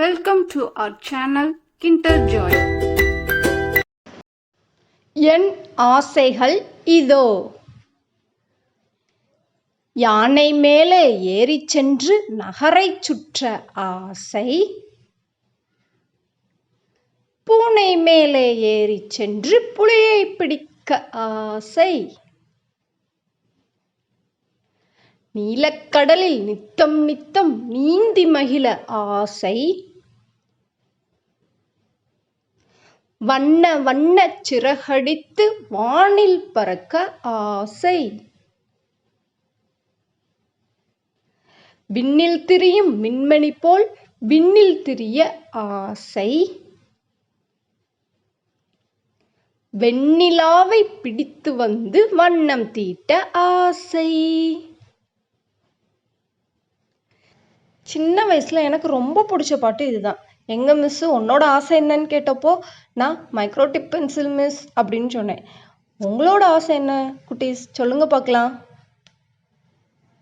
Welcome to our channel Kinder Joy என் ஆசைகள் இதோ. யானை மேலே ஏறிச் சென்று நகரைச் சுற்ற ஆசை. பூனை மேலே ஏறிச் சென்று புலியை பிடிக்க ஆசை. நீலக்கடலில் நித்தம் நித்தம் நீந்தி மகிழ ஆசை. வண்ண வண்ணச் சிறகடித்து வானில் பறக்க ஆசை. விண்ணில் திரியும் மின்மணி போல் விண்ணில் திரிய ஆசை. வெண்ணிலாவை பிடித்து வந்து வண்ணம் தீட்ட ஆசை. சின்ன வயசுல எனக்கு ரொம்ப பிடிச்ச பாட்டு இதுதான். எங்கள் மிஸ் உன்னோட ஆசை என்னன்னு கேட்டப்போ நான் மைக்ரோடிப் பென்சில் மிஸ் அப்படின்னு சொன்னேன். உங்களோட ஆசை என்ன குட்டீஸ்? சொல்லுங்கள் பார்க்கலாம்.